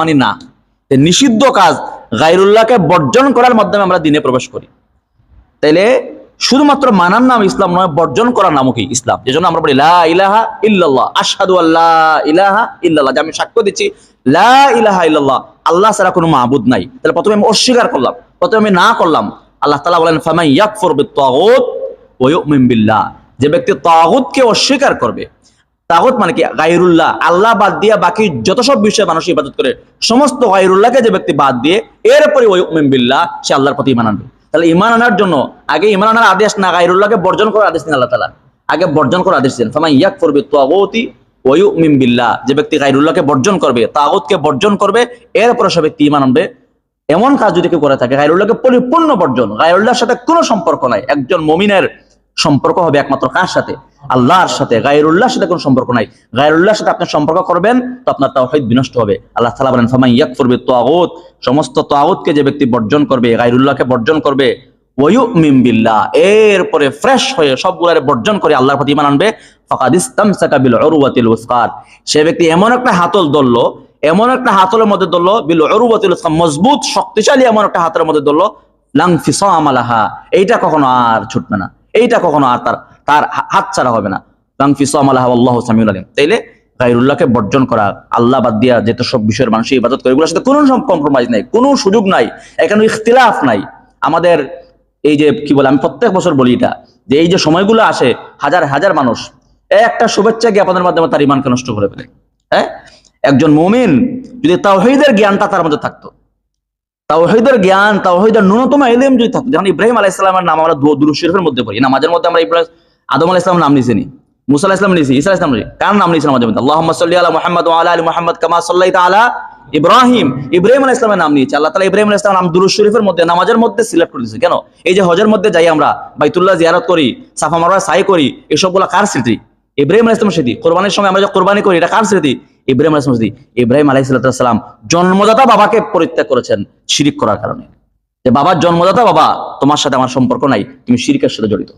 মানে নিষিদ্ধ কাজ গায়রুল্লাহকে বর্জন করার মাধ্যমে আমরা দিনে প্রবেশ করি। তাইলে শুধুমাত্র মানার নাম ইসলাম নয়, বর্জন করার নামও কি ইসলাম? যে জন্য আমরা বলি ইলাহা ইল্লাল্লাহ। আশহাদু আল্লাহ ইলাহা ইল্লাল্লাহ। যে আমি সাক্ষ্য দিচ্ছি ইলাহা ইল্লাল্লাহ। আল্লাহ ছাড়া কোনো মাহবুদ নাই। তাহলে প্রথমে আমি অস্বীকার করলাম, প্রথমে আমি না করলাম। আল্লাহ তাআলা বলেন ফামাই ইয়াকফুর ওয়া ইউমিন বিল্লাহ। যে ব্যক্তি তাগুতকে অস্বীকার করবে তাগুত মানে কি? গায়রুল্লাহ। আল্লাহ বাদ দিয়ে বাকি যত সব বিষয়ে মানুষ ইবাদত করে, সমস্ত গায়রুল্লাহকে যে ব্যক্তি বাদ দিয়ে এরপরে ওই উমিন বিল্লাহ, সে আল্লাহর প্রতি ইমান আনবে। তাহলে ইমান আনার জন্য, আগে ইমান আনার আদেশ না, গায়রুল্লাহকে বর্জন করার আদেশ দিন আল্লাহ তাআলা। আগে বর্জন করার আদেশ দেন। ফামান ইয়াক করবে তাগুতি ওয়া ইউমিন বিল্লাহ। যে ব্যক্তি গায়রুল্লাহকে বর্জন করবে, তাগুতকে বর্জন করবে এরপরে সে ব্যক্তি ইমান আনবে। এমন কাজ যদি কেউ করে থাকে, গায়রুল্লাহকে পরিপূর্ণ বর্জন, গায়রুল্লাহর সাথে কোনো সম্পর্ক নাই। একজন মমিনের সম্পর্ক হবে একমাত্র কার সাথে? আল্লাহর সাথে, গায়রুল্লাহর সাথে কোনো সম্পর্ক নাই। গায়রুল্লাহর সাথে আপনি সম্পর্ক করবেন, তো আপনার তাওহীদ বিনষ্ট হবে। আল্লাহ তাআলা বলেন, ফামান ইয়াকফুর বিত-তাগুত সমস্ত তাগুতকে যে ব্যক্তি বর্জন করবে, গায়রুল্লাহকে বর্জন করবে এরপরে ফ্রেশ হয়ে সবগুলারে বর্জন করে আল্লাহর প্রতি সে ব্যক্তি এমন একটা হাতল ধরলো, এমন একটা হাতলের মধ্যে ধরলো, বিল উরওয়াতিল মজবুত, শক্তিশালী এমন একটা হাতের মধ্যে ধরলো, লাং ফিসাম এইটা কখনো আর ছুটবে না। এইটা কখনো আর তার তার হাত ছাড়া হবে না। তাইলে গায়রুল্লাহকে বর্জন করা, আল্লাহ বাদ দিয়া যেত সব বিষয়ের মানুষের ইবাদত করে, এগুলোর সাথে কোনো কম্প্রোমাইজ নাই, কোনো সুযোগ নাই এখানে ইখতিলাফ নাই। আমাদের এই যে কি বলে, আমি প্রত্যেক বছর বলি এটা, যে এই যে সময়গুলো আসে, হাজার হাজার মানুষ, একটা শুভেচ্ছা জ্ঞাপনের মাধ্যমে তার ইমানকে নষ্ট করে ফেলে? হ্যাঁ? একজন মুমিন, যদি তাওহীদের জ্ঞানটা তার মধ্যে থাকতো, তাওহীদের জ্ঞান, তাওহীদের ন্যূনতম ইলম যদি থাকতো, যেমন ইব্রাহিম আলাইহিস সালামের নাম আমরা দু- দুরূদ শরীফের মধ্যে পড়ি, নামাজের মধ্যে আমরা ইব্রাহিম আদম আলাইহিস সালামের নাম নিয়েছি নি মুসা আলাইহিস সালাম নিয়েছি, ঈসা আলাইহিস সালাম নিয়েছি। কার নাম নিয়েছি নামাজের মধ্যে? আল্লাহুম্মা সাল্লি আলা মুহাম্মদ আলা আলি মুহাম্মদ কামা সাল্লাইতা আলা ইব্রাহিম। ইব্রাহিম আলাইহিস সালামের নাম নিয়েছি। আল্লাহ তাআলা ইব্রাহিম আলাইহিস সালাম নাম দুরূদ শরীফের মধ্যে, নামাজের মধ্যে সিলেক্ট করে দিয়েছে। কেন? এই যে হজের মধ্যে যাই আমরা, বাইতুল্লাহ জিয়ারত করি, সাফা মারওয়া সাই করি, এসবগুলো কার স্মৃতি? ইব্রাহিম আলাইহিস সালামের স্মৃতি। কোরবানির সময় আমরা যে কোরবানি করি, এটা কার স্মৃতি? ইব্রাহিম সালামের স্মৃতি। ইব্রাহিম সালাম জন্মদাতা বাবাকে পরিত্যাগ করেছেন শিরিক করার কারণে। যে বাবার জন্মদাতা বাবা, তোমার সাথে আমার সম্পর্ক নাই, তুমি শিরিকের সাথে জড়িত।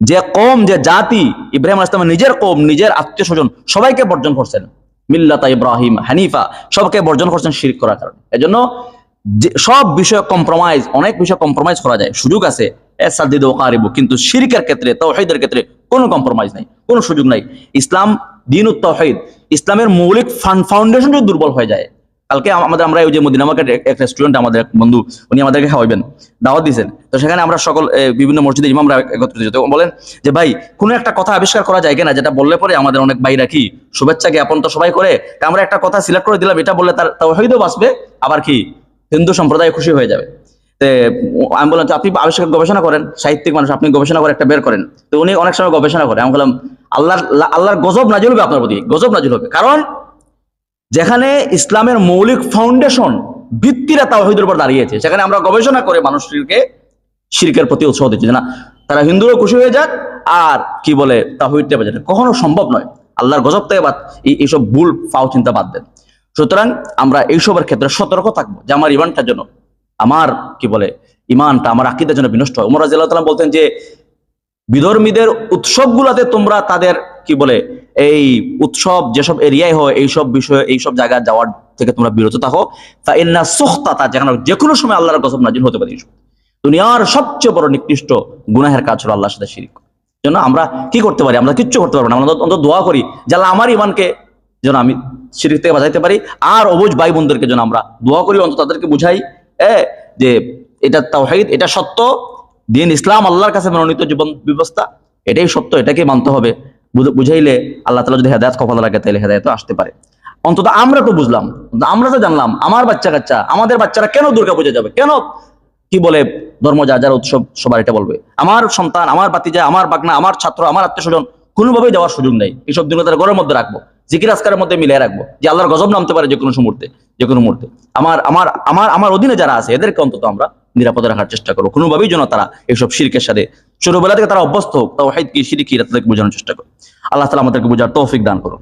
যে কম যে জাতি, ইব্রাহিম আসলামের নিজের কম নিজের আত্মীয় স্বজন সবাইকে বর্জন করছেন। মিল্লাতা ইব্রাহিম হানিফা, সবকে বর্জন করছেন শিরিক করার কারণে। এজন্য সব বিষয়ে কম্প্রোমাইজ অনেক বিষয়ে কম্প্রোমাইজ করা যায়। সুযোগ আছে। কিন্তু শিরিকের ক্ষেত্রে তাওহীদের ক্ষেত্রে কোনো কম্প্রোমাইজ নাই, কোনো সুযোগ নাই। ইসলাম দিন তাওহীদ ইসলামের মৌলিক ফাউন্ডেশন যদি দুর্বল হয়ে যায় কালকে আমাদের আমরা ওই যে মদিনা মার্কেট এক রেস্টুরেন্ট আমাদের এক বন্ধু, উনি আমাদেরকে খাওয়াবেন দাওয়াত দিয়েছেন তো সেখানে আমরা সকল বিভিন্ন মসজিদে ইমামরা একত্রিত হয়েছে। তো বলেন যে, ভাই, কোনো একটা কথা আবিষ্কার করা যায় কিনা? যেটা বললে পরে আমাদের অনেক ভাইরা কি, শুভেচ্ছা জ্ঞাপন তো সবাই করে? আমরা একটা কথা সিলেক্ট করে দিলাম, এটা বললে তার হয়তো বাঁচবে, আবার কি, হিন্দু সম্প্রদায় খুশি হয়ে যাবে। আমি বললাম আপনি আবিষ্কার গবেষণা করেন, সাহিত্যিক মানুষ, আপনি গবেষণা করে একটা বের করেন। তো উনি অনেক সময় গবেষণা করে। আমি বললাম, আল্লাহর আল্লাহর গজব নাজিল হবে আপনার প্রতি, গজব নাজিল হবে। কারণ যেখানে ইসলামের মৌলিক ফাউন্ডেশন ভিত্তিরা তাওহীদের উপর দাঁড়িয়েছে, সেখানে আমরা গবেষণা করে মানুষকে শিরকের প্রতি উৎসাহ দিচ্ছি না, তারা হিন্দুও খুশি হয়ে যাক, আর কি বলে তাওহীদটা বাজে কখনো সম্ভব নয়। আল্লাহর গজব থেকে বাদ এইসব ভুল, ফাও চিন্তা বাদ দেন। সুতরাং আমরা এইসবের ক্ষেত্রে সতর্ক থাকব যে আমার ইমানটার জন্য, আমার কি বলে, ইমানটা আমার আকিদের জন্য বিনষ্ট হয়। উমর বলতেন যে, বিধর্মীদের উৎসবগুলোতে তোমরা তাদের কি বলে এই উৎসব যেসব এরিয়ায় হয়, এইসব বিষয়ে, এইসব জায়গায় যাওয়ার থেকে তোমরা বিরত থাকো। তা এন্না সুখতাতা, যেখানে যে কোনো সময় আল্লাহর গজব নাজিল হতে পারে দুনিয়ার সবচেয়ে বড় নিকৃষ্ট গুনাহের কাজ হলো আল্লাহর সাথে শিরিক। জন্য আমরা কি করতে পারি? আমরা কিচ্ছু করতে পারব না। আমরা অন্তত দোয়া করি যে আল্লাহ আমার ইমানকে যেন আমি শিরিক থেকে বাঁচাইতে পারি। আর অবুজ ভাই বোনদেরকে যেন আমরা দোয়া করি, অন্তত তাদেরকে বুঝাই, এ, যে এটা তাওহীদ, এটা সত্য। দিন ইসলাম আল্লাহর কাছে মনোনীত জীবন ব্যবস্থা, এটাই সত্য এটাকে মানতে হবে। বুঝাইলে আল্লাহ তালা যদি হেদায়ত কপাল রাখে তাহলে হেদায়ত আসতে পারে। অন্তত আমরা তো বুঝলাম আমরা তো জানলাম, আমার বাচ্চা কাচ্চা, আমাদের বাচ্চারা কেন দুর্গা পূজা যাবে? কেন? কি বলে ধর্ম যা যার উৎসব সবার এটা বলবে। আমার সন্তান, আমার বাতিজা আমার বাগনা আমার ছাত্র, আমার আত্মীয় স্বজন কোনোভাবেই যাওয়ার সুযোগ নেই। এইসব দিনগুলো তারা ঘরের মধ্যে রাখব, জিকির আজকারের মধ্যে মিলিয়ে রাখব, যে আল্লাহর গজব নামতে পারে যে কোনো মুহূর্তে যে কোনো মুহূর্তে। আমার আমার আমার আমার অধীনে যারা আছে, এদেরকে অন্তত আমরা নিরাপদে রাখার চেষ্টা করব। কোনোভাবেই যেন তারা এইসব শিরকের সাথে ছোটবেলা থেকে তারা অভ্যস্ত হোক তাও হাইদ কি সিঁড়ি কি তাদেরকে বোঝানোর চেষ্টা করো আল্লাহ তালা আমাদেরকে বোঝার তৌফিক দান করুন।